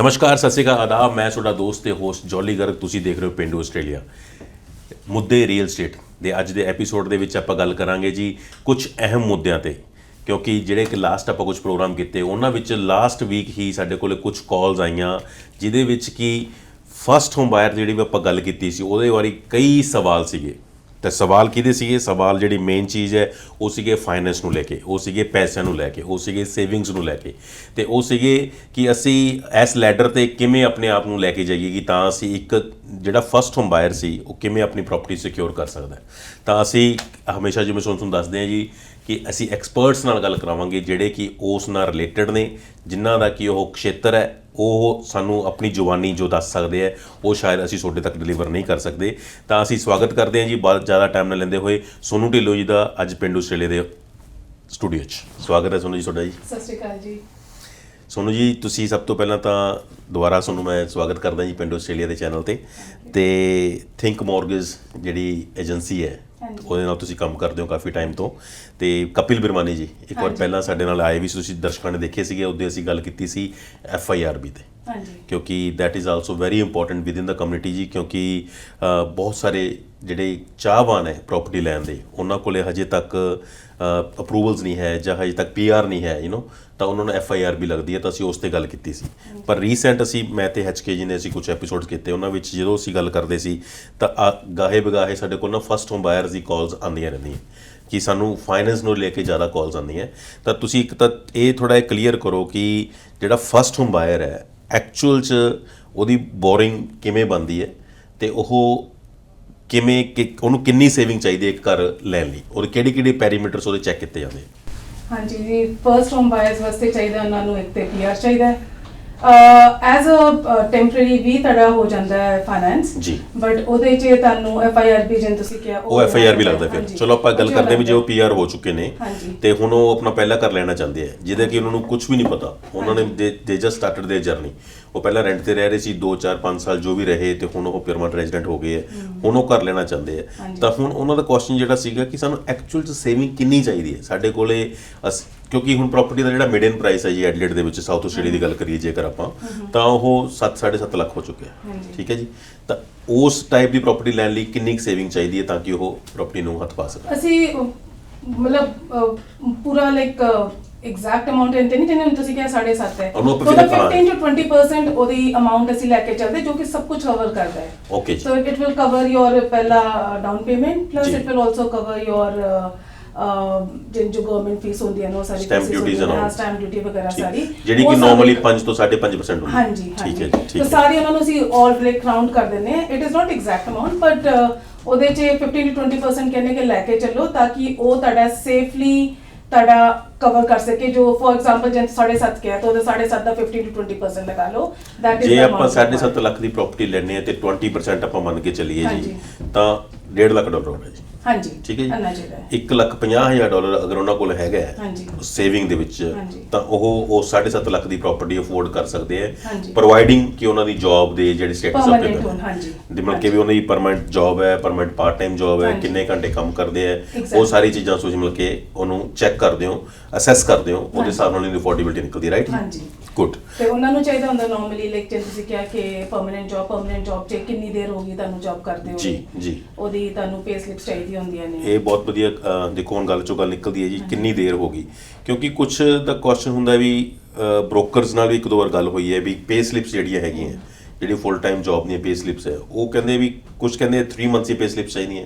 ਨਮਸਕਾਰ, ਸਤਿ ਸ਼੍ਰੀ ਅਕਾਲ, ਆਦਾਬ। ਮੈਂ ਤੁਹਾਡਾ ਦੋਸਤ ਤੇ ਹੋਸਟ ਜੋਲੀ ਗਰਗ ਤੁਸੀਂ ਦੇਖ ਰਹੇ ਹੋ ਪਿੰਡੂ ਆਸਟ੍ਰੇਲੀਆ। ਮੁੱਦੇ ਰੀਅਲ ਸਟੇਟ ਦੇ ਅੱਜ ਦੇ ਐਪੀਸੋਡ ਦੇ ਵਿੱਚ ਆਪਾਂ ਗੱਲ ਕਰਾਂਗੇ ਜੀ ਕੁਝ ਅਹਿਮ ਮੁੱਦਿਆਂ ਤੇ। ਕਿਉਂਕਿ ਜਿਹੜੇ ਕਿ ਲਾਸਟ ਆਪਾਂ ਕੁਝ ਪ੍ਰੋਗਰਾਮ ਕੀਤੇ, ਉਹਨਾਂ ਵਿੱਚ ਲਾਸਟ ਵੀਕ ਹੀ ਸਾਡੇ ਕੋਲੇ ਕੁਝ ਕਾਲਸ ਆਈਆਂ, ਜਿਹਦੇ ਵਿੱਚ ਕਿ ਫਸਟ ਹੋਮ ਬਾਇਰ ਜਿਹੜੀ ਵੀ ਆਪਾਂ ਗੱਲ ਕੀਤੀ ਸੀ, ਉਹਦੇ ਬਾਰੇ ਕਈ ਸਵਾਲ ਸੀਗੇ। ਤੇ ਸਵਾਲ ਕਿਹਦੇ ਸੀਗੇ? ਸਵਾਲ ਜਿਹੜੀ ਮੇਨ ਚੀਜ਼ ਹੈ, ਉਹ ਸੀਗੇ ਫਾਈਨੈਂਸ ਨੂੰ ਲੈ ਕੇ, ਉਹ ਸੀਗੇ ਪੈਸਿਆਂ ਨੂੰ ਲੈ ਕੇ, ਉਹ ਸੀਗੇ ਸੇਵਿੰਗਸ ਨੂੰ ਲੈ ਕੇ। ਤੇ ਉਹ ਸੀਗੇ ਕਿ ਅਸੀਂ ਇਸ ਲੈਡਰ ਤੇ ਕਿਵੇਂ ਆਪਣੇ ਆਪ ਨੂੰ ਲੈ ਕੇ ਜਾਈਏ ਕਿ ਤਾਂ ਅਸੀਂ ਇੱਕ ਜਿਹੜਾ ਫਸਟ ਹੋਮ ਬਾਇਰ ਸੀ, ਉਹ ਕਿਵੇਂ ਆਪਣੀ ਪ੍ਰਾਪਰਟੀ ਸਿਕਿਉਰ ਕਰ ਸਕਦਾ ਤਾਂ ਅਸੀਂ ਹਮੇਸ਼ਾ ਜਿਵੇਂ ਤੁਹਾਨੂੰ ਤੁਹਾਨੂੰ ਦੱਸਦੇ ਹਾਂ ਜੀ ਕਿ ਅਸੀਂ ਐਕਸਪਰਟਸ ਨਾਲ ਗੱਲ ਕਰਾਵਾਂਗੇ ਜਿਹੜੇ ਕਿ ਉਸ ਨਾਲ ਰਿਲੇਟਡ ਨੇ, ਜਿਨ੍ਹਾਂ ਦਾ ਕਿ ਉਹ ਖੇਤਰ ਹੈ ਉਹ ਸਾਨੂੰ ਆਪਣੀ ਜ਼ੁਬਾਨੀ ਜੋ ਦੱਸ ਸਕਦੇ ਆ ਉਹ ਸ਼ਾਇਦ ਅਸੀਂ ਤੁਹਾਡੇ ਤੱਕ ਡਿਲੀਵਰ ਨਹੀਂ ਕਰ ਸਕਦੇ। ਤਾਂ ਅਸੀਂ ਸਵਾਗਤ ਕਰਦੇ ਹਾਂ ਜੀ ਬਹੁਤ ਜ਼ਿਆਦਾ ਟਾਈਮ ਨਾ ਲੈਂਦੇ ਹੋਏ ਸੋਨੂ ਢਿੱਲੋਂ ਜੀ ਦਾ ਅੱਜ ਪਿੰਡ ਆਸਟ੍ਰੇਲੀਆ ਦੇ ਸਟੂਡੀਓ 'ਚ। ਸਵਾਗਤ ਹੈ ਸੋਨੂ ਜੀ ਤੁਹਾਡਾ ਜੀ। ਸਤਿ ਸ਼੍ਰੀ ਅਕਾਲ ਜੀ। ਸੋਨੂ ਜੀ ਤੁਸੀਂ ਸਭ ਤੋਂ ਪਹਿਲਾਂ ਤਾਂ ਦੁਬਾਰਾ ਤੁਹਾਨੂੰ ਮੈਂ ਸਵਾਗਤ ਕਰਦਾ ਜੀ ਪਿੰਡ ਆਸਟ੍ਰੇਲੀਆ ਦੇ ਚੈਨਲ ਤੇ। ਤੇ ਥਿੰਕ ਮੌਰਗੇਜ ਜਿਹੜੀ ਏਜੰਸੀ ਹੈ ਹਾਂਜੀ। ਉਹਦੇ ਨਾਲ ਤੁਸੀਂ ਕੰਮ ਕਰਦੇ ਹੋ ਕਾਫੀ ਟਾਈਮ ਤੋਂ ਤੇ ਕਪਿਲ ਬਿਰਮਾਨੀ ਜੀ ਇੱਕ ਵਾਰ ਹਾਂਜੀ। ਪਹਿਲਾਂ ਸਾਡੇ ਨਾਲ ਆਏ ਵੀ ਸੀ ਤੁਸੀਂ ਦਰਸ਼ਕਾਂ ਨੇ ਦੇਖੇ ਸੀਗੇ ਉਹਦੇ ਅਸੀਂ ਗੱਲ ਕੀਤੀ ਸੀ ਐਫ ਆਈ ਆਰ ਬੀ ਤੇ ਹਾਂਜੀ। ਕਿਉਂਕਿ that is also very important within the community ਜੀ ਕਿਉਂਕਿ ਬਹੁਤ ਸਾਰੇ ਜਿਹੜੇ ਚਾਹਵਾਨ ਹੈ ਪ੍ਰਾਪਰਟੀ ਲੈਣ ਦੇ ਉਹਨਾਂ ਕੋਲੇ ਹਜੇ ਤੱਕ ਅਪਰੂਵਲਸ ਨਹੀਂ ਹੈ ਜਾਂ ਹਜੇ ਤੱਕ ਪੀਆਰ ਨਹੀਂ ਹੈ ਯੂ نو ਤਾਂ ਉਹਨਾਂ ਨੂੰ ਐਫ ਆਈ ਆਰ ਵੀ ਲੱਗਦੀ ਹੈ ਤਾਂ ਅਸੀਂ ਉਸ ਤੇ ਗੱਲ ਕੀਤੀ ਸੀ। ਪਰ ਰੀਸੈਂਟ ਅਸੀਂ ਮੈਂ ਤੇ ਐਚ ਕੇ ਜੀ ਨੇ ਅਸੀਂ ਕੁਝ ਐਪੀਸੋਡਸ ਕੀਤੇ ਉਹਨਾਂ ਵਿੱਚ ਜਦੋਂ ਅਸੀਂ ਗੱਲ ਕਰਦੇ ਸੀ ਤਾਂ ਆ- ਗਾਹੇ ਬਗਾਹੇ ਸਾਡੇ ਕੋਲ ਨਾ ਫਸਟ ਹੋਮ ਬਾਇਰਸ ਦੀ ਕਾਲਸ ਆਉਂਦੀਆਂ ਰਹਿੰਦੀਆਂ। ਕਿ ਸਾਨੂੰ ਫਾਈਨੈਂਸ ਨੂੰ ਲੈ ਕੇ ਜ਼ਿਆਦਾ ਕਾਲਸ ਆਉਂਦੀਆਂ। ਤਾਂ ਤੁਸੀਂ ਇੱਕ ਤਾਂ ਇਹ ਥੋੜਾ ਜਿਹਾ ਕਲੀਅਰ ਕਰੋ ਕਿ ਜਿਹੜਾ ਫਸਟ ਹੋਮ ਬਾਇਰ ਹੈ ਐਕਚੁਅਲ ਚ ਉਹਦੀ ਬੋਰਿੰਗ ਕਿਵੇਂ ਬਣਦੀ ਹੈ ਤੇ ਉਹ ਕਿਵੇਂ ਕਿ ਉਹਨੂੰ ਕਿੰਨੀ ਸੇਵਿੰਗ ਚਾਹੀਦੀ ਹੈ ਇੱਕ ਘਰ ਲੈਣ ਲਈ ਔਰ ਕਿਹੜੀ ਕਿਹੜੇ ਪੈਰੀਮੀਟਰਸ ਉਹਦੇ ਚੈੱਕ ਕੀਤੇ ਜਾਂਦੇ ਹਾਂਜੀ ਜੀ ਫਰਸਟ ਹੋਮ ਬਾਇਰਸ ਵਾਸਤੇ ਚਾਹੀਦਾ ਉਹਨਾਂ ਨੂੰ ਇੱਕ ਤੇ ਪੀਆਰ ਚਾਹੀਦਾ ਹੈ ਐਜ਼ ਅ ਟੈਂਪਰੇਰੀ ਵੀ ਤੁਹਾਡਾ ਹੋ ਜਾਂਦਾ ਹੈ ਫਾਈਨਾਂਸ ਜੀ। ਬਟ ਉਹਦੇ 'ਚ ਤੁਹਾਨੂੰ ਐਫ ਆਈ ਆਰ ਵੀ ਜਿੰਨ ਤੁਸੀਂ ਕਿਹਾ ਉਹ ਐਫ ਆਈ ਆਰ ਵੀ ਲੱਗਦਾ ਫਿਰ। ਚਲੋ ਆਪਾਂ ਗੱਲ ਕਰਦੇ ਵੀ ਜੇ ਉਹ ਪੀ ਹੋ ਚੁੱਕੇ ਨੇ ਤੇ ਹੁਣ ਉਹ ਆਪਣਾ ਪਹਿਲਾ ਕਰ ਲੈਣਾ ਚਾਹੁੰਦੇ ਆ ਜਿਹਦਾ ਕਿ ਉਹਨਾਂ ਨੂੰ ਕੁਝ ਵੀ ਨਹੀਂ ਪਤਾ। ਉਹਨਾਂ ਨੇ ਦੇ ਜਸਟ ਸਟਾਰਟਡ ਦੇ ਜਰਨੀ ਉਹ ਪਹਿਲਾਂ ਰੈਂਟ ਤੇ ਰਹਿ ਰਹੇ ਸੀ 2 4 5 ਸਾਲ ਜੋ ਵੀ ਰਹੇ ਤੇ ਹੁਣ ਉਹ ਪਰਮਨੈਂਟ ਰੈਜ਼ੀਡੈਂਟ ਹੋ ਗਏ ਆ। ਹੁਣ ਉਹ ਕਰ ਲੈਣਾ ਚਾਹੁੰਦੇ ਆ। ਤਾਂ ਹੁਣ ਉਹਨਾਂ ਦਾ ਕੁਐਸਚਨ ਜਿਹੜਾ ਸੀਗਾ ਕਿ ਸਾਨੂੰ ਐਕਚੁਅਲ ਚ ਸੇਵਿੰਗ ਕਿੰਨੀ ਚਾਹੀਦੀ ਹੈ? ਸਾਡੇ ਕੋਲੇ ਕਿਉਂਕਿ ਹੁਣ ਪ੍ਰਾਪਰਟੀ ਦਾ ਜਿਹੜਾ ਮੀਡੀਅਨ ਪ੍ਰਾਈਸ ਹੈ ਜੀ ਐਡਲੇਟ ਦੇ ਵਿੱਚ ਸਾਊਥ ਆਸਟ੍ਰੇਲੀਆ ਦੀ ਗੱਲ ਕਰੀਏ ਜੇਕਰ ਆਪਾਂ ਤਾਂ ਉਹ 7 7.5 ਲੱਖ ਹੋ ਚੁੱਕਿਆ। ਠੀਕ ਹੈ ਜੀ? ਤਾਂ ਉਸ ਟਾਈਪ ਦੀ ਪ੍ਰਾਪਰਟੀ ਲੈਣ ਲਈ ਕਿੰਨੀ ਸੇਵਿੰਗ ਚਾਹੀਦੀ ਹੈ ਤਾਂ ਕਿ ਉਹ ਪ੍ਰਾਪਰਟੀ ਨੂੰ ਹੱਥ ਪਾ ਸਕੇ? ਅਸੀਂ ਮਤਲਬ ਪੂਰਾ ਲਾਈਕ ਐਗਜ਼ੈਕਟ ਅਮਾਉਂਟ ਤੇ ਨਹੀਂ ਜਿਵੇਂ ਤੁਸੀਂ ਕਿਹਾ 7.5 ਹੈ। ਉਹਨੂੰ ਆਪਾਂ ਤਾਂ ਫਿਰ- 15 to 20% ਉਹਦੀ ਅਮਾਉਂਟ ਅਸੀਂ ਲੈ ਕੇ ਚੱਲਦੇ ਜੋ ਕਿ ਸਭ ਕੁਝ ਕਵਰ ਕਰਦਾ ਹੈ। ਓਕੇ ਜੀ। So it will cover your ਪਹਿਲਾ ਜੀ। it will also cover your uh, uh, ਜਿਨ ਜੋ ਗਵਰਨਮੈਂਟ ਫੀਸ ਹੁੰਦੀ ਹੈ ਨਾ ਉਹ ਸਾਰੀ Stamp fees duties ਹੁੰਦੀਆਂ and ਹਾਂ all. ਸਟੈਂਪ ਡਿਊਟੀ ਵਗੈਰਾ ਠੀਕ। ਸਾਰੀ। ਜਿਹੜੀ ਉਹ ਕਿ ਸਾਰੀ- ਨਾਰਮਲੀ 5 ਤੋਂ 5.5% ਹੁੰਦੀ ਹਾਂਜੀ ਠੀਕ ਹਾਂਜੀ। ਹੈ ਜੀ ਠੀਕ ਤਾਂ ਹੈ ਸਾਰੀ ਉਹਨਾਂ ਨੂੰ ਅਸੀਂ ਆਲ ਲਾਈਕ ਕਾਊਂਟ ਕਰ ਦਿੰਦੇ ਹਾਂ। It is not exact amount but ਉਹਦੇ 'ਚ 15 to 20% ਕਹਿੰਦੇ ਕਿ ਲੈ ਕੇ ਚੱਲੋ ਤਾਂ ਕਿ ਉਹ ਤੁਹਾਡਾ ਸੇਫਲੀ ਤੁਹਾਡਾ ਕਵਰ ਕਰ ਸਕੇ। ਜੋ ਫੋਰ ਐਗਜ਼ਾਮਪਲ ਜੇ 7.5 ਕਿਹਾ ਤਾਂ ਉਹਦੇ 7.5 ਦਾ 15 to 20% ਲਗਾ ਲਓ। That is ਜੇ ਆਪਾਂ amount 7.5 ਲੱਖ ਦੀ ਪ੍ਰਾਪਰਟੀ ਲੈਣੇ ਆ ਤੇ 20% ਆਪਾਂ ਮੰਨ ਕੇ ਚੱਲੀਏ ਜੀ ਹਾਂਜੀ। ਤਾਂ 1.5 ਲੱਖ ਡਾਲਰ ਹੋਣਾ ਜੀ। ਹਾਂਜੀ ਠੀਕ ਹੈ ਇੰਨਾ ਜੀ ਚਾਹੀਦਾ ਹੈ 1 ਲੱਖ 50 ਹਜ਼ਾਰ ਡਾਲਰ ਅਗਰ ਉਹਨਾਂ ਕੋਲ ਹੈਗਾ ਹੈ ਹਾਂਜੀ। ਸੇਵਿੰਗ ਦੇ ਵਿੱਚ ਹਾਂਜੀ। ਤਾਂ ਉਹ ਉਹ 7.5 ਲੱਖ ਦੀ ਪ੍ਰਾਪਰਟੀ ਅਫੋਰਡ ਕਰ ਸਕਦੇ ਆ ਹਾਂਜੀ। ਪ੍ਰੋਵਾਈਡਿੰਗ ਕਿ ਉਹਨਾਂ ਦੀ ਜੌਬ ਦੇ ਜਿਹੜੇ ਸਟੇਟਸ Permanent ਹੋਣ, ਹਾਂਜੀ। ਦੀ ਮਤਲਬ ਕਿ ਵੀ ਉਹਨਾਂ ਦੀ ਪਰਮਨੈਂਟ ਜੌਬ ਹੈ ਪਰਮਨੈਂਟ ਪਾਰਟ ਟਾਈਮ ਜੌਬ ਹੈ ਹਾਂਜੀ। ਕਿੰਨੇ ਘੰਟੇ ਕੰਮ ਕਰਦੇ ਆ ਉਹ. ਸਾਰੀ ਚੀਜ਼ਾਂ ਤੁਸੀਂ ਮਿਲ ਕੇ ਉਹਨੂੰ ਚੈੱਕ ਕਰਦੇ ਹੋ ਅਸੈਸ ਕਰਦੇ ਹੋ ਉਹਦੇ ਹਾਂਜੀ। ਹਿਸਾਬ ਨਾਲ ਇਹਦੀ ਅਫੋਰਡੇਬਿਲਟੀ ਨਿਕਲਦੀ ਰਾਈਟ ਹਾਂਜੀ। ਗੁੱਡ ਤੇ ਉਹਨਾਂ ਨੂੰ ਚਾਹੀਦਾ ਹੁੰਦਾ ਨਾਰਮਲੀ ਲਾਈਕ ਜਿਵੇਂ ਤੁਸੀਂ ਕਿਹਾ ਕਿ ਪਰਮਨੈਂਟ ਜੌਬ ਪਰਮਨੈਂਟ ਜੌਬ 'ਚ ਕਿੰਨੀ ਦੇਰ ਹੋ ਗਈ ਤੁਹਾਨੂੰ ਜੌਬ ਕਰਦੇ ਹੋ ਜੀ ਜੀ। ਉਹਦੀ ਤੁਹਾਨੂੰ ਪੇ ਸਲਿਪਸ ਚਾਹੀਦੀ ਹੁੰਦੀਆਂ ਨੇ। ਇਹ ਬਹੁਤ ਵਧੀਆ ਦੇਖੋ ਹੁਣ ਗੱਲ ਚੋਂ ਗੱਲ ਨਿਕਲਦੀ ਹੈ ਜੀ ਕਿੰਨੀ ਦੇਰ ਹੋ ਗਈ। ਕਿਉਂਕਿ ਕੁਝ ਦਾ ਕੁਐਸਚਨ ਹੁੰਦਾ ਵੀ ਬ੍ਰੋਕਰਸ ਨਾਲ ਵੀ ਇੱਕ ਦੋ ਵਾਰ ਗੱਲ ਹੋਈ ਹੈ ਵੀ ਪੇ ਸਲਿਪਸ ਜਿਹੜੀਆਂ ਹੈਗੀਆਂ ਜਿਹੜੀ ਫੁੱਲ ਟਾਈਮ ਜੌਬ ਦੀਆਂ ਪੇ ਸਲਿਪਸ ਹੈ ਉਹ ਕਹਿੰਦੇ ਵੀ ਕੁਝ ਕਹਿੰਦੇ 3 ਮੰਥਸ ਦੀ ਪੇ ਸਲਿਪਸ ਚਾਹੀਦੀਆਂ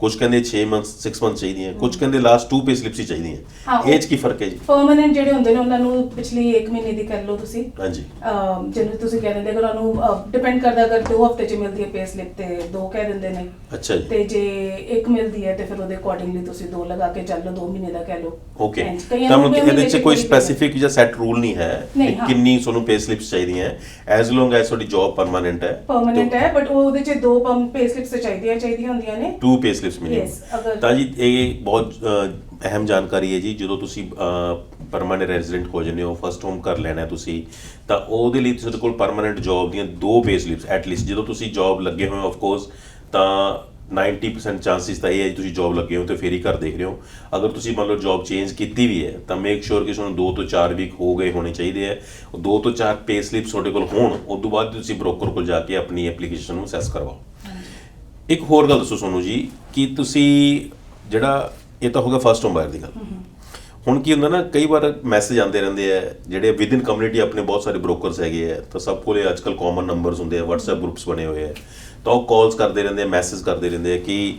ਕੁਝ ਕਹਿੰਦੇ 6 ਮੰਥਸ 6 ਮੰਥਸ ਚਾਹੀਦੀਆਂ ਕੁਝ ਕਹਿੰਦੇ ਲਾਸਟ 2 ਪੇ ਸਲਿਪਸ ਹੀ ਹਾਂ, ਚਾਹੀਦੀਆਂ 'ਚ ਕੀ ਫ਼ਰਕ ਹੈ ਜੀ ਪਰਮਨੈਂਟ ਜਿਹੜੇ ਹੁੰਦੇ ਨੇ ਉਹਨਾਂ ਨੂੰ ਪਿਛਲੀ 1 ਮਹੀਨੇ ਦੀ ਕਰ ਲਓ ਤੁਸੀਂ ਹਾਂਜੀ ਜਿਹਨੂੰ ਤੁਸੀਂ ਕਹਿ ਦਿੰਦੇ ਅਗਰ ਉਹਨੂੰ ਡਿਪੈਂਡ ਕਰਦਾ ਅਗਰ 2 ਹਫ਼ਤੇ 'ਚ ਮਿਲਦੀ ਹੈ ਪੇ ਸਲਿਪ ਤੇ 2 ਕਹਿ ਦਿੰਦੇ ਨੇ ਅੱਛਾ ਜੀ ਤੇ ਜੇ ਇੱਕ ਮਿਲਦੀ ਹੈ ਤੇ ਫਿਰ ਉਹਦੇ ਅਕੋਰਡਿੰਗਲੀ ਤੁਸੀਂ 2 ਲਗਾ ਕੇ ਚੱਲ ਲਓ 2 ਮਹੀਨੇ ਦਾ ਕਹਿ ਲਓ ਓਕੇ ਤਾਂ ਨੂੰ ਮਤਲਬ ਇਹਦੇ 'ਚ ਕੋਈ ਸਪੈਸੀਫਿਕ ਜਾਂ ਸੈਟ ਰੂਲ ਨਹੀਂ ਹੈ ਕਿ। ਕਿੰਨੀ ਤੁਹਾਨੂੰ ਪੇ ਸਲਿਪਸ ਚਾਹੀਦੀਆਂ ਐਜ਼ ਲੌਂਗ ਐਜ਼ ਤੁਹਾਡੀ ਜੌਬ ਪਰਮਾਨੈਂਟ ਹੈ। ਪਰਮਨੈਂਟ ਹੈ ਬਟ ਉਹਦੇ 'ਚ ਦੋ ਪੇ ਸਲਿਪਸ ਚਾਹੀਦੀਆਂ ਚਾਹੀਦੀਆਂ ਹੁੰਦੀਆਂ ਨੇ। Two pay slips Yes, minimum ਅਗਰ- ਤਾਂ ਜੀ ਇਹ ਬਹੁਤ ਅਹ, ਅਹਿਮ ਜਾਣਕਾਰੀ ਹੈ ਜੀ। ਜਦੋਂ ਤੁਸੀਂ ਪਰਮਾਨੈਂਟ ਰੈਜ਼ੀਡੈਂਟ ਹੋ ਜਾਂਦੇ ਹੋ ਫਸਟ ਹੋਮ ਕਰ ਲੈਣਾ ਹੈ ਤੁਸੀਂ ਤਾਂ ਉਹਦੇ ਲਈ ਤੁਹਾਡੇ ਕੋਲ ਪਰਮਾਨੈਂਟ ਜੌਬ ਦੀਆਂ ਦੋ ਪੇ ਸਲਿਪਸ ਐਟ ਲੀਸਟ ਜਦੋਂ ਤੁਸੀਂ ਜੌਬ ਲੱਗੇ ਹੋਏ ਹੋ ਆਫ ਕੋਰਸ ਤਾਂ 90% ਚਾਂਸਿਸ ਤਾਂ ਇਹ ਹੈ ਜੀ ਤੁਸੀਂ ਜੌਬ ਲੱਗੇ ਹੋ ਤੇ ਫੇਰ ਹੀ ਘਰ ਦੇਖ ਰਹੇ ਹੋ। ਅਗਰ ਤੁਸੀਂ ਮੰਨ ਲਓ ਜੌਬ ਚੇਂਜ ਕੀਤੀ ਵੀ ਹੈ ਤਾਂ ਮੇਕ ਸ਼ੋਰ ਕਿ ਤੁਹਾਨੂੰ 2 ਤੋਂ 4 ਵੀਕ ਹੋ ਗਏ ਹੋਣੇ ਚਾਹੀਦੇ ਹੈ। 2 ਤੋਂ 4 ਪੇ ਸਲਿਪਸ ਤੁਹਾਡੇ ਕੋਲ ਹੋਣ ਉਸ ਤੋਂ ਬਾਅਦ ਤੁਸੀਂ ਬ੍ਰੋਕਰ ਕੋਲ ਜਾ ਕੇ ਆਪਣੀ ਐਪਲੀਕੇਸ਼ਨ ਨੂੰ ਅਸੈਸ ਕਰਵਾਓ। ਇੱਕ ਹੋਰ ਗੱਲ ਦੱਸੋ ਸੋਨੂੰ ਜੀ ਕਿ ਤੁਸੀਂ ਜਿਹੜਾ ਇਹ ਤਾਂ ਹੋ ਗਿਆ ਫਸਟ ਹੋਮ ਬਾਇਰ ਦੀ ਗੱਲ। ਹੁਣ ਕੀ ਹੁੰਦਾ ਨਾ ਕਈ ਵਾਰ ਮੈਸੇਜ ਆਉਂਦੇ ਰਹਿੰਦੇ ਆ ਜਿਹੜੇ ਵਿਦ ਇਨ ਕਮਿਊਨਿਟੀ ਆਪਣੇ ਬਹੁਤ ਸਾਰੇ ਬ੍ਰੋਕਰਸ ਹੈਗੇ ਆ ਤਾਂ ਸਭ ਕੋਲੇ ਅੱਜਕੱਲ ਕਾਮਨ ਨੰਬਰਸ ਹੁੰਦੇ ਆ WhatsApp ਗਰੁੱਪਸ ਬਣੇ ਹੋਏ ਆ ਤਾਂ ਉਹ ਕਾਲਸ ਕਰਦੇ ਰਹਿੰਦੇ ਆ ਮੈਸੇਜ ਕਰਦੇ ਰਹਿੰਦੇ ਆ ਕਿ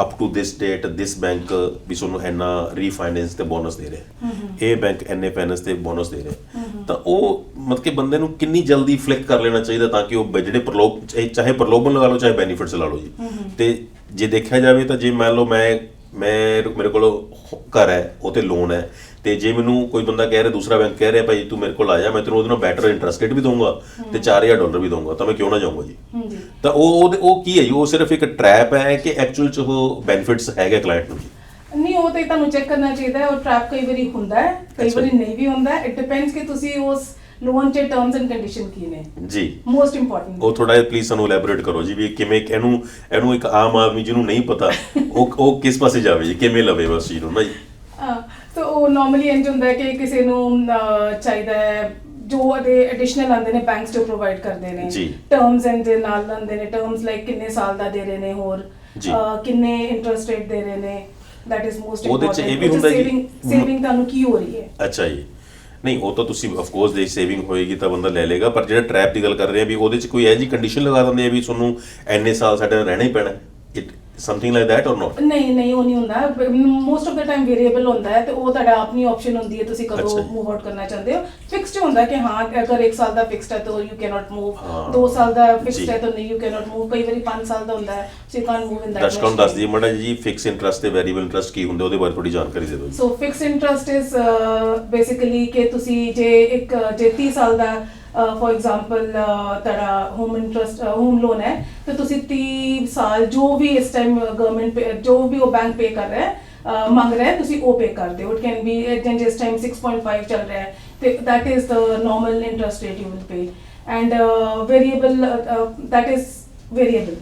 up to this date this bank ਵੀ ਤੁਹਾਨੂੰ ਇੰਨਾ ਰੀਫਾਈਨੈਂਸ ਤੇ ਬੋਨਸ ਦੇ ਰਿਹਾ। ਇਹ ਬੈਂਕ ਇੰਨੇ ਫਾਈਨੈਂਸ ਤੇ ਬੋਨਸ ਦੇ ਰਿਹਾ। ਤਾਂ ਉਹ ਮਤਲਬ ਕਿ ਬੰਦੇ ਨੂੰ ਕਿੰਨੀ ਜਲਦੀ ਫਲਿਕ ਕਰ ਲੈਣਾ ਚਾਹੀਦਾ ਤਾਂ ਕਿ ਉਹ ਜਿਹੜੇ ਪ੍ਰਲੋਭ ਚਾਹੇ- ਪ੍ਰਲੋਭਨ ਲਗਾ ਲਓ ਚਾਹੇ ਬੈਨੀਫਿਟਸ ਲਾ ਲਓ ਜੀ। ਤੇ ਜੇ ਦੇਖਿਆ ਜਾਵੇ ਤਾਂ ਜੇ ਮੰਨ ਲਓ ਮੈਂ ਮੈਂ ਮੇਰੇ ਕੋਲ ਘਰ ਹੈ ਉਹ ਤੇ ਲੋਨ ਹੈ ਤੇ ਜੇ ਮੈਨੂੰ ਕੋਈ ਬੰਦਾ ਕਹਿ ਰਿਹਾ ਦੂਸਰਾ ਬੈਂਕ ਕਹਿ ਰਿਹਾ ਭਾਈ ਤੂੰ ਮੇਰੇ ਕੋਲ ਆ ਜਾ ਮੈਂ ਤੈਨੂੰ ਉਹਦੇ ਨਾਲ ਬੈਟਰ ਇੰਟਰਸਟ ਰੇਟ ਵੀ ਦਊਂਗਾ ਤੇ 4000 ਡਾਲਰ ਵੀ ਦਊਂਗਾ। ਤਾਂ ਮੈਂ ਕਿਉਂ ਨਾ ਜਾਊਂਗਾ ਜੀ? ਤਾਂ ਉਹ ਉਹ ਕੀ ਹੈ ਜੀ? ਉਹ ਸਿਰਫ ਇੱਕ ਟ੍ਰੈਪ ਹੈ ਕਿ ਐਕਚੁਅਲ ਚ ਉਹ ਬੈਨੀਫਿਟਸ ਹੈਗੇ ਕਲਾਇੰਟ ਨੂੰ ਨਹੀਂ ਉਹ ਤੇ ਤੁਹਾਨੂੰ ਚੈੱਕ ਕਰਨਾ ਚਾਹੀਦਾ ਹੈ। ਉਹ ਟ੍ਰੈਪ ਕਈ ਵਾਰੀ ਹੁੰਦਾ ਹੈ ਕਈ ਅੱਛਾ। ਵਾਰੀ। ਨਹੀਂ ਵੀ ਹੁੰਦਾ। ਇਟ ਡਿਪੈਂਡਸ ਕਿ ਤੁਸੀਂ ਉਸ ਲੋਨ 'ਚ ਟਰਮਸ ਐਂਡ ਕੰਡੀਸ਼ਨ ਕੀ ਨੇ। ਜੀ। ਮੋਸਟ ਇੰਪੋਰਟੈਂਟ ਉਹ ਥੋੜਾ ਜਿਹਾ ਪਲੀਜ਼ ਸਾਨੂੰ ਐਲੈਬੋਰੇਟ ਕਰੋ ਜੀ ਵੀ ਕਿਵੇਂ ਇਹਨੂੰ ਇਹਨੂੰ ਇੱਕ ਆਮ ਆਦਮੀ ਜਿਹਨੂੰ ਨਹੀਂ ਪਤਾ ਉਹ ਉਹ ਕਿਸ ਪਾਸੇ ਜਾਵੇ ਜੀ? ਕਿਵੇਂ ਲਵੇ ਬਸ ਚੀਜ਼ ਨੂੰ ਨਾ ਜੀ? ਨਾਰਮਲੀ ਇੰਜ ਹੁੰਦਾ ਹੈ ਕਿ ਕਿਸੇ ਨੂੰ ਅਹ, ਚਾਹੀਦਾ ਹੈ ਜੋ ਉਹਦੇ ਐਡੀਸ਼ਨਲ ਆਉਂਦੇ ਨੇ ਬੈਂਕਸ ਜੋ ਪ੍ਰੋਵਾਈਡ ਕਰਦੇ ਨੇ ਜੀ। ਟਰਮਸ ਐਂਡ ਦੇ ਨਾਲ ਆਉਂਦੇ ਨੇ ਟਰਮਸ ਲਾਈਕ ਕਿੰਨੇ ਸਾਲ ਦਾ ਦੇ ਰਹੇ ਨੇ ਹੋਰ ਜੀ। ਅਹ, ਕਿੰਨੇ ਇੰਟਰਸਟ ਰੇਟ ਦੇ ਰਹੇ ਨੇ ਦੈਟ ਇਜ਼ ਮੋਸਟ ਉਹਦੇ 'ਚ ਇਹ ਵੀ ਹੁੰਦਾ ਜੀ- ਸੇਵਿੰਗ ਸੇਵਿੰਗ ਤੁਹਾਨੂੰ ਕੀ ਹੋ ਰਹੀ ਹੈ ਅੱਛਾ ਜੀ ਨਹੀਂ ਉਹ ਤਾਂ ਤੁਸੀਂ ਆਫ ਕੋਰਸ ਦੇ ਸੇਵਿੰਗ ਹੋਏਗੀ ਤਾਂ ਬੰਦਾ ਲੈ ਲੇਗਾ ਪਰ ਜਿਹੜਾ ਟ੍ਰੈਪ ਦੀ ਗੱਲ ਕਰ ਰਹੇ ਆ ਵੀ ਉਹਦੇ 'ਚ ਕੋਈ ਜੀ ਕੰਡੀਸ਼ਨ ਲਗਾ ਦਿੰਦੇ ਆ ਵੀ ਤੁਹਾਨੂੰ ਐਨੇ ਸਾਲ ਸਾਡੇ ਨਾਲ ਰਹਿਣਾ ਹੀ ਪੈਣਾ ਇਟ ਸਮਥਿੰਗ ਲਾਈਕ ਦੈਟ ਔਰ ਨਾਟ ਨਹੀਂ ਨਹੀਂ ਉਹ ਨਹੀਂ ਹੁੰਦਾ। Most of the time variable ਹੁੰਦਾ ਹੈ ਤੇ ਉਹ ਤੁਹਾਡਾ ਆਪਣੀ ਆਪਸ਼ਨ ਹੁੰਦੀ ਹੈ ਤੁਸੀਂ ਕਦੋਂ। ਮੂਵ ਆਊਟ ਕਰਨਾ ਚਾਹੁੰਦੇ ਹੋ। ਫਿਕਸਡ ਹੁੰਦਾ ਕਿ ਹਾਂ ਅਗਰ 1 ਸਾਲ ਦਾ ਫਿਕਸਡ ਹੈ ਤਾਂ ਯੂ ਕੈਨ ਨਾਟ ਮੂਵ ਹਾਂ। 2 ਸਾਲ ਦਾ। ਫਿਕਸਡ ਹੈ ਤਾਂ ਨਹੀਂ ਯੂ ਕੈਨ ਨਾਟ ਮੂਵ ਕਈ ਵਾਰੀ 5 ਸਾਲ ਦਾ ਹੁੰਦਾ ਹੈ so you can move in that ਦਰਸ਼ਕਾਂ ਨੂੰ ਦੱਸ ਦਈਏ ਮਾੜਾ ਜੀ ਫਿਕਸ ਇੰਟਰਸਟ ਤੇ ਵੈਰੀਏਬਲ ਇੰਟਰਸਟ ਕੀ ਹੁੰਦੇ ਉਹਦੇ ਬਾਰੇ ਥੋੜੀ ਜਾਣਕਾਰੀ ਦੇ ਦਿਓ so fix interest is basically ਕਿ ਤੁਸੀਂ ਜੇ ਇੱਕ ਜੇ 30 ਸਾਲ ਦਾ ਫੋਰ ਐਗਜ਼ਾਮਪਲ ਤੁਹਾਡਾ ਹੋਮ ਇੰਟਰਸਟ ਹੋਮ ਲੋਨ ਹੈ ਤੇ ਤੁਸੀਂ 30 ਸਾਲ ਜੋ ਵੀ ਇਸ ਟਾਈਮ ਗਵਰਨਮੈਂਟ ਜੋ ਵੀ ਉਹ ਬੈਂਕ ਪੇ ਕਰ ਰਿਹਾ ਹੈ ਮੰਗ ਰਿਹਾ ਹੈ ਤੁਸੀਂ ਉਹ ਪੇ ਕਰਦੇ ਹੋ ਇਟ ਕੈਨ ਬੀ ਜਿੰ ਜਿਸ ਟਾਈਮ 6.5 ਚੱਲ ਰਿਹਾ ਹੈ ਤੇ that is the normal interest rate you will pay. And variable variable uh, uh,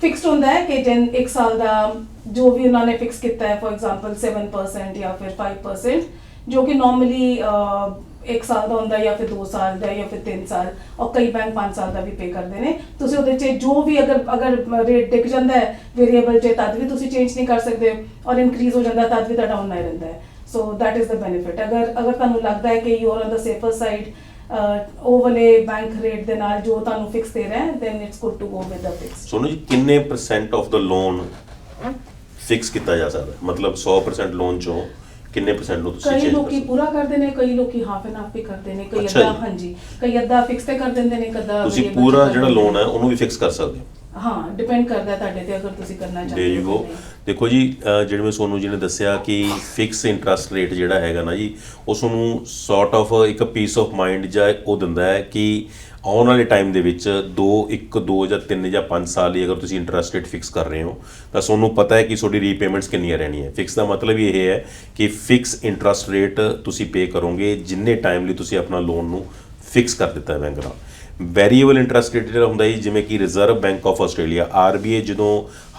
fixed ਹੁੰਦਾ ਹੈ ਕਿ ਜਿਨ 1 ਸਾਲ ਦਾ ਜੋ ਵੀ ਉਹਨਾਂ ਨੇ ਫਿਕਸ ਕੀਤਾ ਹੈ ਫੋਰ ਐਗਜ਼ਾਮਪਲ 7% ਜਾਂ ਫਿਰ 5% ਜੋ ਕਿ ਨਾਰਮਲੀ 1 ਸਾਲ ਦਾ ਹੁੰਦਾ ਹੈ ਜਾਂ ਫਿਰ 2 ਸਾਲ ਦਾ ਜਾਂ ਫਿਰ 3 ਸਾਲ ਔਰ ਕਈ ਬੈਂਕ 5 ਸਾਲ ਦਾ ਵੀ ਪੇ ਕਰਦੇ ਨੇ। ਤੁਸੀਂ ਉਹਦੇ 'ਚ ਜੋ ਵੀ ਅਗਰ ਅਗਰ ਰੇਟ ਡਿੱਗ ਜਾਂਦਾ ਹੈ ਵੇਰੀਏਬਲ 'ਚ ਤਦ ਵੀ ਤੁਸੀਂ ਚੇਂਜ ਨਹੀਂ ਕਰ ਸਕਦੇ ਔਰ ਇਨਕਰੀਜ਼ ਹੋ ਜਾਂਦਾ ਤਦ ਵੀ ਤੁਹਾਡਾ ਉਨਾ ਹੀ ਰਹਿੰਦਾ ਹੈ। ਸੋ that is the benefit. ਅਗਰ ਅਗਰ ਤੁਹਾਨੂੰ ਲੱਗਦਾ ਹੈ ਕਿ you are on the safer side ਅਹ, ਉਹ ਵਾਲੇ ਬੈਂਕ ਰੇਟ ਦੇ ਨਾਲ ਜੋ ਤੁਹਾਨੂੰ ਫਿਕਸ ਦੇ ਰਿਹਾ ਹੈ then it's good to go with the fixed Sonu ji ਕਿੰਨੇ percent of the loan fix ਕੀਤਾ ਜਾ ਸਕਦਾ ਹੈ? ਮਤਲਬ 100% ਲੋਨ ਚੋਂ ਕਿੰਨੇ ਪਰਸੈਂਟ ਨੂੰ ਤੁਸੀਂ ਕਈ change ਕਰ ਲੋਕੀ ਸਕਦੇ ਹੋ? ਪੂਰਾ ਕਰਦੇ ਨੇ ਕਈ ਲੋਕੀ ਹਾਫ ਐਂਡ ਹਾਫ ਵੀ ਕਰਦੇ ਨੇ ਕਈ ਅੱਛਾ ਅੱਧਾ ਜੀ। ਹਾਂਜੀ। ਕਈ ਅੱਧਾ ਫਿਕਸ ਤੇ ਕਰ ਦਿੰਦੇ ਨੇ ਕਦਾ ਤੁਸੀਂ ਪੂਰਾ ਜਿਹੜਾ ਲੋਨ ਹੈ ਉਹਨੂੰ ਵੀ ਫਿਕਸ ਕਰ ਸਕਦੇ ਹੋ? ਹਾਂ ਡਿਪੈਂਡ ਕਰਦਾ ਹੈ ਤੁਹਾਡੇ ਤੇ ਅਗਰ ਤੁਸੀਂ ਕਰਨਾ ਦੇ ਚਾਹੁੰਦੇ ਯੂ ਹੋ ਗੋ ਦੇਖੋ ਜੀ ਅਹ ਜਿਵੇਂ ਸੋਨੂ ਜੀ ਨੇ ਦੱਸਿਆ ਕਿ ਫਿਕਸ ਇੰਟਰਸਟ ਰੇਟ ਜਿਹੜਾ ਹੈਗਾ ਨਾ ਜੀ ਉਸ ਨੂੰ ਸੌਰਟ ਆਫ ਇੱਕ ਪੀਸ ਆਫ ਮਾਈਂਡ ਜਾਂ ਉਹ ਦਿੰਦਾ ਹੈ ਕਿ ਆਉਣ ਵਾਲੇ ਟਾਈਮ ਦੇ ਵਿੱਚ 2 1 2 ਜਾਂ 3 ਜਾਂ 5 ਸਾਲ ਲਈ ਅਗਰ ਤੁਸੀਂ ਇੰਟਰਸਟ ਰੇਟ ਫਿਕਸ ਕਰ ਰਹੇ ਹੋ, ਤਾਂ ਤੁਹਾਨੂੰ ਪਤਾ ਹੈ ਕਿ ਤੁਹਾਡੀ ਰੀਪੇਮੈਂਟਸ ਕਿੰਨੀਆਂ ਰਹਿਣੀਆਂ ਫਿਕਸ ਦਾ ਮਤਲਬ ਹੀ ਇਹ ਹੈ ਕਿ ਫਿਕਸ ਇੰਟਰਸਟ ਰੇਟ ਤੁਸੀਂ ਪੇ ਕਰੋਗੇ ਜਿੰਨੇ ਟਾਈਮ ਲਈ ਤੁਸੀਂ ਆਪਣਾ ਲੋਨ ਨੂੰ ਫਿਕਸ ਕਰ ਦਿੱਤਾ ਹੈ ਬੈਂਕ ਨਾਲ ਵੈਰੀਏਬਲ ਇੰਟਰਸਟ ਰੇਟ ਜਿਹੜਾ ਹੁੰਦਾ ਜੀ ਜਿਵੇਂ ਕਿ Reserve Bank of Australia RBI ਜਦੋਂ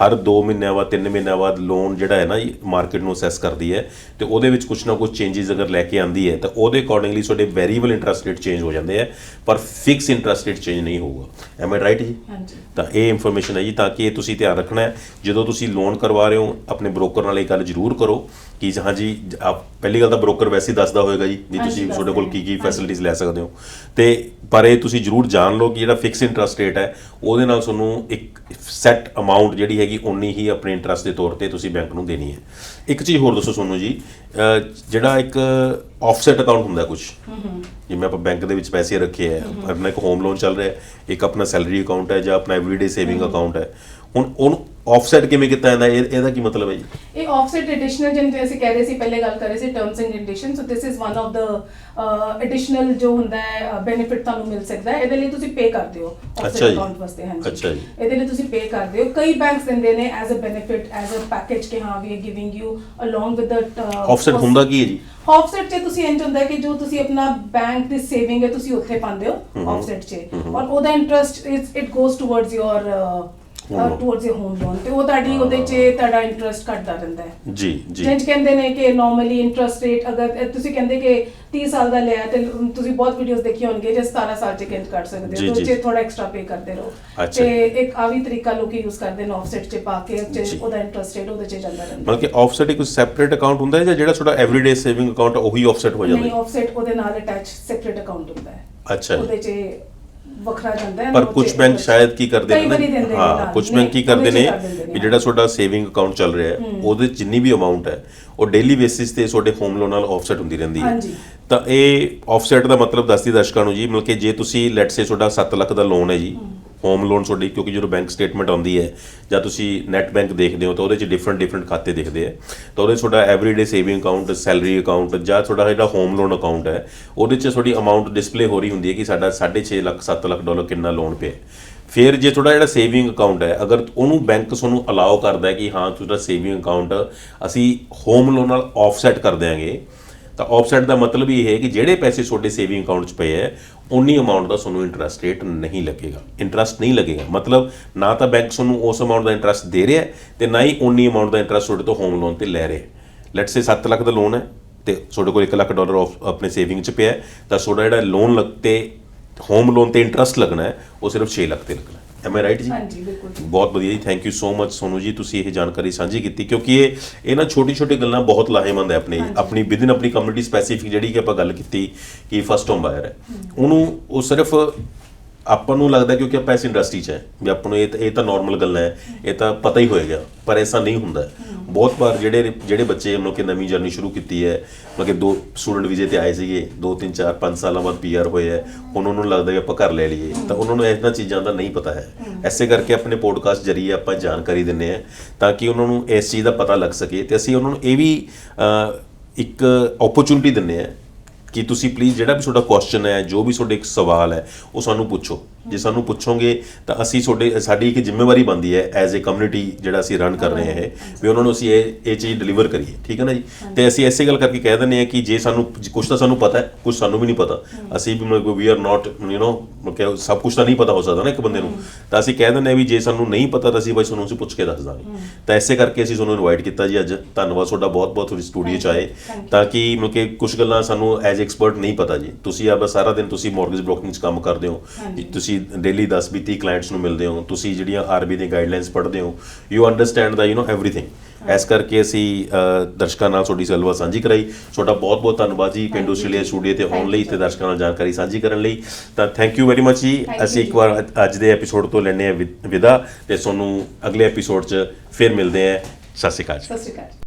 ਹਰ 2 ਮਹੀਨਿਆਂ ਬਾਅਦ 3 ਮਹੀਨਿਆਂ ਬਾਅਦ ਲੋਨ ਜਿਹੜਾ ਹੈ ਨਾ ਜੀ ਮਾਰਕੀਟ ਨੂੰ ਅਸੈਸ ਕਰਦੀ ਹੈ ਤੇ ਉਹਦੇ ਵਿੱਚ ਕੁਝ ਨਾ ਕੁਝ ਚੇਂਜਸ ਅਗਰ ਲੈ ਕੇ ਆਂਦੀ ਹੈ ਤਾਂ ਉਹਦੇ ਅਕੋਰਡਿੰਗਲੀ ਤੁਹਾਡੇ ਵੈਰੀਏਬਲ ਇੰਟਰਸਟ ਰੇਟ ਚੇਂਜ ਹੋ ਜਾਂਦੇ ਆ ਪਰ ਫਿਕਸ ਇੰਟਰਸਟ ਰੇਟ ਚੇਂਜ ਨਹੀਂ ਹੋਊਗਾ ਐਮ ਆਈ ਰਾਈਟ ਜੀ ਹਾਂਜੀ ਤਾਂ ਇਹ ਇਨਫੋਰਮੇਸ਼ਨ ਹੈ ਜੀ ਤਾਂ ਕਿ ਇਹ ਤੁਸੀਂ ਧਿਆਨ ਰੱਖਣਾ ਹੈ ਜਦੋਂ ਤੁਸੀਂ ਲੋਨ ਕਰਵਾ ਰਹੇ ਹੋ ਆਪਣੇ ਬ੍ਰੋਕਰ ਨਾਲ ਇਹ ਗੱਲ ਜ਼ਰੂਰ ਕਰੋ ਕਿ ਹਾਂਜੀ ਆਪ ਪਹਿਲੀ ਗੱਲ ਤਾਂ ਬ੍ਰੋਕਰ ਵੈਸੇ ਹੀ ਦੱਸਦਾ ਹੋਏਗਾ ਜੀ ਵੀ ਤੁਸੀਂ ਤੁਹਾਡੇ ਕੋਲ। ਕੀ ਕੀ ਹਾਂਜੀ। ਫੈਸਿਲਿਟੀਜ਼ ਲੈ ਸਕਦੇ ਹੋ ਤੇ ਪਰ ਇਹ ਤੁਸੀਂ ਜ਼ਰੂਰ ਜਾਣ ਲਓ ਕਿ ਜਿਹੜਾ ਫਿਕਸ ਇੰਟਰਸਟ ਰੇਟ ਹੈ ਉਹਦੇ ਨਾਲ ਤੁਹਾਨੂੰ ਇੱਕ ਸੈੱਟ ਅਮਾਉਂਟ ਜਿਹੜੀ ਹੈਗੀ ਉਨੀ ਹੀ ਆਪਣੇ ਇੰਟਰਸਟ ਦੇ ਤੌਰ ਤੇ ਤੁਸੀਂ ਬੈਂਕ ਨੂੰ ਦੇਣੀ ਹੈ। ਇੱਕ ਚੀਜ਼ ਹੋਰ ਦੱਸੋ ਸੋਨੂੰ ਜੀ ਜਿਹੜਾ ਇੱਕ ਆਫਸੈਟ ਅਕਾਊਂਟ ਹੁੰਦਾ ਕੁਝ ਜਿਵੇਂ ਆਪਾਂ ਬੈਂਕ ਦੇ ਵਿੱਚ ਪੈਸੇ ਰੱਖੇ ਹੈ ਆਪਣਾ ਇੱਕ ਹੋਮ ਲੋਨ ਚੱਲ ਰਿਹਾ ਇੱਕ ਆਪਣਾ ਸੈਲਰੀ ਅਕਾਊਂਟ ਹੈ ਜਾਂ ਆਪਣਾ ਐਵਰੀਡੇ ਸੇਵਿੰਗ ਅਕਾਊਂਟ ਹੈ ਹੁਣ ਉਹਨੂੰ ਆਫਸੈਟ ਕਿਵੇਂ ਕੀਤਾ ਜਾਂਦਾ? ਇਹ ਇਹਦਾ ਕੀ ਮਤਲਬ ਹੈ ਜੀ? ਇਹ ਆਫਸੈਟ ਐਡੀਸ਼ਨਲ ਜਿਵੇਂ ਅਸੀਂ ਕਹਿ ਰਹੇ ਸੀ ਪਹਿਲੇ ਗੱਲ ਕਰ ਰਹੇ ਸੀ terms and condition so this is one of the additional ਜੋ ਹੁੰਦਾ ਹੈ ਬੈਨੀਫਿਟ ਤੁਹਾਨੂੰ ਮਿਲ ਸਕਦਾ ਹੈ। ਇਹਦੇ ਲਈ ਤੁਸੀਂ ਪੇ ਕਰਦੇ ਹੋ ਆਫਸੈਟ। ਅਕਾਊਂਟ ਵਾਸਤੇ ਹਾਂਜੀ। ਅੱਛਾ ਜੀ। ਇਹਦੇ ਲਈ ਤੁਸੀਂ ਪੇ ਕਰਦੇ ਹੋ। ਕਈ ਬੈਂਕਸ ਦਿੰਦੇ ਨੇ as a benefit as a package ਕਿ ਹਾਂ we are giving you along with the offset ਹੁੰਦਾ ਕੀ ਹੈ ਜੀ? ਆਫਸੈਟ 'ਚ ਤੁਸੀਂ ਇੰਜ ਹੁੰਦਾ ਕਿ ਜੋ ਤੁਸੀਂ ਆਪਣਾ ਬੈਂਕ ਦੀ ਸੇਵਿੰਗ ਹੈ ਤੁਸੀਂ ਉੱਥੇ ਪਾਉਂਦੇ ਹੋ ਆਫਸੈਟ 'ਚ। ਔਰ ਉਹਦਾ interest it goes towards your. Towards your home loan ਤੇ ਉਹ ਤੁਹਾਡੀ ਉਹਦੇ 'ਚ ਤੁਹਾਡਾ ਇੰਟਰਸਟ ਘਟਦਾ ਰਹਿੰਦਾ ਹੈ। ਜੀ ਜੀ। ਜਿੰਜ ਕਹਿੰਦੇ ਨੇ ਕਿ ਨਾਰਮਲੀ ਇੰਟਰਸਟ ਰੇਟ ਅਗਰ ਇਹ ਤੁਸੀਂ ਕਹਿੰਦੇ ਕਿ 30 ਸਾਲ ਦਾ ਲਿਆ ਤੇ ਤੁਸੀਂ ਬਹੁਤ ਵੀਡੀਓਜ਼ ਦੇਖੀ ਹੋਣਗੇ ਜੇ 17 ਸਾਲ ਚ ਕਿੰਜ ਕੱਢ ਸਕਦੇ ਜੀ, ਹੋ ਤੇ ਜੀ। 'ਚ ਥੋੜਾ ਐਕਸਟਰਾ ਪੇ ਕਰਦੇ ਰਹੋ। ਅੱਛਾ। ਤੇ ਇੱਕ ਆ ਵੀ ਤਰੀਕਾ ਲੋਕੀ ਯੂਜ਼ ਕਰਦੇ ਨੇ ਆਫਸੈਟ ਚ ਪਾ ਕੇ ਤੇ ਜੀ। ਉਹਦਾ ਇੰਟਰਸਟ ਰੇਟ ਉਹਦੇ ਚ ਜਾਂਦਾ ਰਹਿੰਦਾ। ਮਤਲਬ ਕਿ ਆਫਸੈਟ ਇੱਕ ਸੈਪਰੇਟ ਅਕਾਊਂਟ ਹੁੰਦਾ ਹੈ ਜਾਂ ਜਿਹੜਾ ਤੁਹਾਡਾ ਐਵਰੀਡੇ ਸੇਵਿੰਗ ਅਕਾਊਂਟ ਉਹੀ ਆਫਸੈਟ ਹੋ ਜਾਂਦਾ ਨਹੀਂ ਹੈ? ਆਫਸੈਟ ਉਹਦੇ ਨਾਲ ਅਟੈਚ ਸੈਪਰੇਟ ਅਕਾਊਂਟ ਹੁੰਦਾ ਹੈ। ਅੱਛਾ। ਜੀ। ਉਹਦੇ ਚ ਵੱਖਰਾ ਜਾਂਦਾ ਹੈ ਪਰ ਕੁਝ ਬੈਂਕ ਸ਼ਾਇਦ ਕੀ ਕਰਦੇ ਨੇ ਹਾਂ। ਕੁਝ ਬੈਂਕ ਕੀ ਕਰਦੇ ਨੇ ਵੀ ਜਿਹੜਾ ਤੁਹਾਡਾ ਸੇਵਿੰਗ ਅਕਾਊਂਟ ਚੱਲ ਰਿਹਾ ਹੈ ਉਹਦੇ ਜਿੰਨੀ ਵੀ ਅਮਾਉਂਟ ਹੈ ਉਹ ਡੇਲੀ ਬੇਸਿਸ ਤੇ ਤੁਹਾਡੇ ਹੋਮ ਲੋਨ ਨਾਲ ਆਫਸੈਟ ਹੁੰਦੀ ਰਹਿੰਦੀ ਹੈ। ਤਾਂ ਇਹ ਆਫਸੈਟ ਦਾ ਮਤਲਬ ਦੱਸਦੀ ਦਰਸ਼ਕਾਂ ਨੂੰ ਜੀ ਮਤਲਬ ਕਿ ਜੇ ਤੁਸੀਂ ਲੈਟ ਸੇ ਤੁਹਾਡਾ 7 ਲੱਖ ਦਾ ਲੋਨ ਹੈ ਜੀ ਹੋਮ ਲੋਨ ਤੁਹਾਡੀ, ਕਿਉਂਕਿ ਜਦੋਂ ਬੈਂਕ ਸਟੇਟਮੈਂਟ ਆਉਂਦੀ ਹੈ ਜਾਂ ਤੁਸੀਂ ਨੈਟ ਬੈਂਕ ਦੇਖਦੇ ਹੋ ਤਾਂ ਉਹਦੇ 'ਚ ਡਿਫਰੈਂਟ ਡਿਫਰੈਂਟ ਖਾਤੇ ਦਿਖਦੇ ਆ ਤਾਂ ਉਹਦੇ 'ਚ ਤੁਹਾਡਾ everyday saving account salary account ਜਾਂ ਤੁਹਾਡਾ ਜਿਹੜਾ ਹੋਮ ਲੋਨ ਅਕਾਊਂਟ ਹੈ, ਉਹਦੇ 'ਚ ਤੁਹਾਡੀ ਅਮਾਉਂਟ ਡਿਸਪਲੇ ਹੋ ਰਹੀ ਹੁੰਦੀ ਹੈ ਕਿ ਸਾਡਾ 6.5 ਲੱਖ 7 ਲੱਖ ਡਾਲਰ ਕਿੰਨਾ ਲੋਨ ਪਿਆ ਫਿਰ ਜੇ ਤੁਹਾਡਾ ਜਿਹੜਾ ਸੇਵਿੰਗ ਅਕਾਊਂਟ ਹੈ, ਅਗਰ ਉਹਨੂੰ ਬੈਂਕ ਤੁਹਾਨੂੰ ਅਲਾਉ ਕਰਦਾ ਹੈ ਕਿ ਹਾਂ, ਤੁਹਾਡਾ ਸੇਵਿੰਗ ਅਕਾਊਂਟ ਅਸੀਂ ਹੋਮ ਲੋਨ ਨਾਲ ਆਫਸੈਟ ਕਰ ਦਿਆਂਗੇ ਤਾਂ ਆਫਸੈਟ ਦਾ ਮਤਲਬ ਇਹ ਹੈ ਕਿ ਜਿਹੜੇ ਪੈਸੇ ਤੁਹਾਡੇ ਸੇਵਿੰਗ ਅਕਾਊਂਟ 'ਚ ਪਏ ਹੈ ਉਨੀ ਅਮਾਉਂਟ ਦਾ ਤੁਹਾਨੂੰ ਇੰਟਰਸਟ ਰੇਟ ਨਹੀਂ ਲੱਗੇਗਾ। ਇੰਟਰਸਟ ਨਹੀਂ ਲੱਗੇਗਾ। ਮਤਲਬ ਨਾ ਤਾਂ ਬੈਂਕ ਤੁਹਾਨੂੰ ਉਸ ਅਮਾਉਂਟ ਦਾ ਇੰਟਰਸਟ ਦੇ ਰਿਹਾ ਹੈ ਤੇ ਨਾ ਹੀ ਉਨੀ ਅਮਾਉਂਟ ਦਾ ਇੰਟਰਸਟ ਤੁਹਾਡੇ ਤੋਂ ਹੋਮ ਲੋਨ ਤੇ ਲੈ ਰਿਹਾ ਲੈਟਸ ਸੇ 7 ਲੱਖ ਦਾ ਲੋਨ ਹੈ ਤੇ ਤੁਹਾਡੇ ਕੋਲ 1 ਲੱਖ ਡਾਲਰ ਆਫ ਆਪਣੇ ਸੇਵਿੰਗ 'ਚ ਪਿਆ ਤਾਂ ਤੁਹਾਡਾ ਜਿਹੜਾ ਲੋਨ ਲੱਗ ਤੇ ਹੋਮ ਲੋਨ ਤੇ ਇੰਟਰਸਟ ਲੱਗਣਾ ਹੈ, ਉਹ ਸਿਰਫ 6 ਲੱਖ ਤੇ ਲੱਗਣਾ ਐਮ ਆਈ ਰਾਈਟ ਜੀ? ਹਾਂਜੀ ਬਿਲਕੁਲ। ਬਹੁਤ ਵਧੀਆ ਜੀ thank you so much Sonu ji ਤੁਸੀਂ ਇਹ ਜਾਣਕਾਰੀ ਸਾਂਝੀ ਕੀਤੀ ਕਿਉਂਕਿ ਇਹ ਇਹ ਨਾ ਛੋਟੀ ਛੋਟੀ ਗੱਲਾਂ ਬਹੁਤ ਲਾਹੇਮੰਦ ਹੈ ਆਪਣੀ ਆਪਣੀ ਵਿਦਿਨ ਆਪਣੀ ਕਮਿਊਨਿਟੀ ਸਪੈਸੀਫਿਕ ਜਿਹੜੀ ਕਿ ਆਪਾਂ ਗੱਲ ਕੀਤੀ ਕਿ ਫਸਟ ਹੋਮ ਬਾਇਰ ਹੈ। ਉਹਨੂੰ ਉਹ ਸਿਰਫ ਆਪਾਂ ਨੂੰ ਲੱਗਦਾ ਕਿਉਂਕਿ ਆਪਾਂ ਇਸ ਇੰਡਸਟਰੀ 'ਚ ਹੈ ਵੀ ਆਪਾਂ ਨੂੰ ਇਹ ਤਾਂ- ਇਹ ਤਾਂ ਨਾਰਮਲ ਗੱਲਾਂ ਹੈ ਇਹ ਤਾਂ ਪਤਾ ਹੀ ਹੋਏਗਾ ਪਰ ਐਸਾ ਨਹੀਂ ਹੁੰਦਾ। ਬਹੁਤ ਵਾਰ ਜਿਹੜੇ ਜਿਹੜੇ ਬੱਚੇ ਮਤਲਬ ਕਿ ਨਵੀਂ ਜਰਨੀ ਸ਼ੁਰੂ ਕੀਤੀ ਹੈ ਮਤਲਬ ਕਿ ਦੋ ਸਟੂਡੈਂਟ ਵੀਜ਼ੇ ਤੇ ਆਏ ਸੀਗੇ 2 3 4 5 ਸਾਲਾਂ ਬਾਅਦ ਪੀਆਰ ਹੋਏ ਹੈ ਹੁਣ ਉਹਨਾਂ ਨੂੰ ਲੱਗਦਾ ਕਿ ਆਪਾਂ ਘਰ ਲੈ ਲਈਏ। ਤਾਂ ਉਹਨਾਂ ਨੂੰ ਇਹਨਾਂ ਚੀਜ਼ਾਂ ਦਾ ਨਹੀਂ ਪਤਾ ਹੈ। ਐਸੇ ਕਰਕੇ ਆਪਣੇ ਪੋਡਕਾਸਟ ਜਰੀਏ ਆਪਾਂ ਜਾਣਕਾਰੀ ਦਿੰਨੇ ਆ ਤਾਂ ਕਿ ਉਹਨਾਂ ਨੂੰ ਇਸ ਚੀਜ਼ ਦਾ ਪਤਾ ਲੱਗ ਸਕੇ ਤੇ ਅਸੀਂ ਉਹਨਾਂ ਨੂੰ ਇਹ ਵੀ ਅਹ, ਇੱਕ ਓਪਰਚੁਨਿਟੀ ਦਿੰਨੇ ਆ ਕਿ ਤੁਸੀਂ ਪਲੀਜ਼ ਜਿਹੜਾ ਵੀ ਤੁਹਾਡਾ ਕੁਐਸਚਨ ਹੈ, ਜੋ ਵੀ ਤੁਹਾਡੇ ਇੱਕ ਸਵਾਲ ਹੈ, ਉਹ ਸਾਨੂੰ ਪੁੱਛੋ। ਜੇ ਸਾਨੂੰ ਪੁੱਛੋਗੇ ਤਾਂ ਅਸੀਂ ਤੁਹਾਡੇ ਸਾਡੀ ਇੱਕ ਜ਼ਿੰਮੇਵਾਰੀ ਬਣਦੀ ਹੈ ਐਜ਼ ਅ ਕਮਿਊਨਿਟੀ ਜਿਹੜਾ ਅਸੀਂ ਰਨ ਕਰ ਰਹੇ ਹਾਂ ਵੀ ਉਹਨਾਂ ਨੂੰ ਅਸੀਂ ਇਹ ਇਹ ਚੀਜ਼ ਡਿਲੀਵਰ ਕਰੀਏ ਠੀਕ ਹੈ ਨਾ ਜੀ? ਤੇ ਅਸੀਂ ਐਸੇ ਗੱਲ ਕਰਕੇ ਕਹਿ ਦਿੰਦੇ ਹਾਂ ਕਿ ਜੇ ਸਾਨੂੰ ਕੁਝ ਤਾਂ ਸਾਨੂੰ ਪਤਾ ਹੈ ਕੁਝ ਸਾਨੂੰ ਵੀ ਨਹੀਂ ਪਤਾ। ਅਸੀਂ ਵੀ ਮਤਲਬ ਵੀ ਆਰ ਨਾਟ ਯੂ نو ਕਿ ਸਭ ਕੁਝ ਤਾਂ ਨਹੀਂ ਪਤਾ ਹੋ ਸਕਦਾ ਨਾ ਇੱਕ ਬੰਦੇ ਨੂੰ। ਤਾਂ ਅਸੀਂ ਕਹਿ ਦਿੰਦੇ ਹਾਂ ਵੀ ਜੇ ਸਾਨੂੰ ਨਹੀਂ ਪਤਾ ਤਾਂ ਅਸੀਂ ਬਸ ਤੁਹਾਨੂੰ ਅਸੀਂ ਪੁੱਛ ਕੇ ਦੱਸ ਦਾਂਗੇ। ਤਾਂ ਐਸੇ ਕਰਕੇ ਅਸੀਂ ਤੁਹਾਨੂੰ ਇਨਵਾਈਟ ਕੀਤਾ ਜੀ ਅੱਜ। ਧੰਨਵਾਦ ਤੁਹਾਡਾ ਬਹੁਤ ਬਹੁਤ ਤੁਹਾਡੀ ਸਟੂਡੀਓ ਚ ਆਏ। ਤਾਂ ਕਿ ਮਤਲਬ ਕਿ ਕੁਝ ਗੱਲਾਂ ਸਾਨੂੰ ਐਜ਼ ਐਕਸਪਰਟ ਨਹੀਂ ਪਤਾ ਜੀ। ਤੁਸੀਂ ਆ ਬਸ ਸਾਰਾ ਦਿਨ ਤੁਸੀਂ ਮਾਰਗੇਜ ਬ੍ਰੋਕਿੰਗ 'ਚ ਕੰਮ ਕਰਦੇ ਹੋ। ਤੁਸੀਂ ਡੇਲੀ 10 20 30 ਕਲਾਇੰਟਸ ਨੂੰ ਮਿਲਦੇ ਹੋ ਤੁਸੀਂ ਜਿਹੜੀਆਂ ਆਰਬੀ ਦੀਆਂ ਗਾਈਡਲਾਈਨਸ ਪੜ੍ਹਦੇ ਹੋ you understand the you know everything ਇਸ ਕਰਕੇ ਅਸੀਂ ਦਰਸ਼ਕਾਂ ਨਾਲ ਤੁਹਾਡੀ ਸਲਵਾ ਸਾਂਝੀ ਕਰਾਈ। ਤੁਹਾਡਾ ਬਹੁਤ ਬਹੁਤ ਧੰਨਵਾਦ ਜੀ ਪਿੰਡੂ ਆਸਟ੍ਰੇਲੀਆ ਸਟੂਡੀਓ ਤੇ ਆਉਣ ਲਈ ਤੇ ਦਰਸ਼ਕਾਂ ਨਾਲ ਜਾਣਕਾਰੀ ਸਾਂਝੀ ਕਰਨ ਲਈ। ਤਾਂ ਥੈਂਕ ਯੂ ਵੈਰੀ ਮਚ ਜੀ। ਅਸੀਂ ਇੱਕ ਵਾਰ ਅੱਜ ਦੇ ਐਪੀਸੋਡ ਤੋਂ ਲੈਣੇ ਆ ਵਿਦਾ ਤੇ ਤੁਹਾਨੂੰ ਅਗਲੇ ਐਪੀਸੋਡ 'ਚ ਫਿਰ ਮਿਲਦੇ ਆ ਸਤਿ ਸ਼੍ਰੀ ਅਕਾਲ ਸਤਿ ਸ਼੍ਰੀ ਅਕਾਲ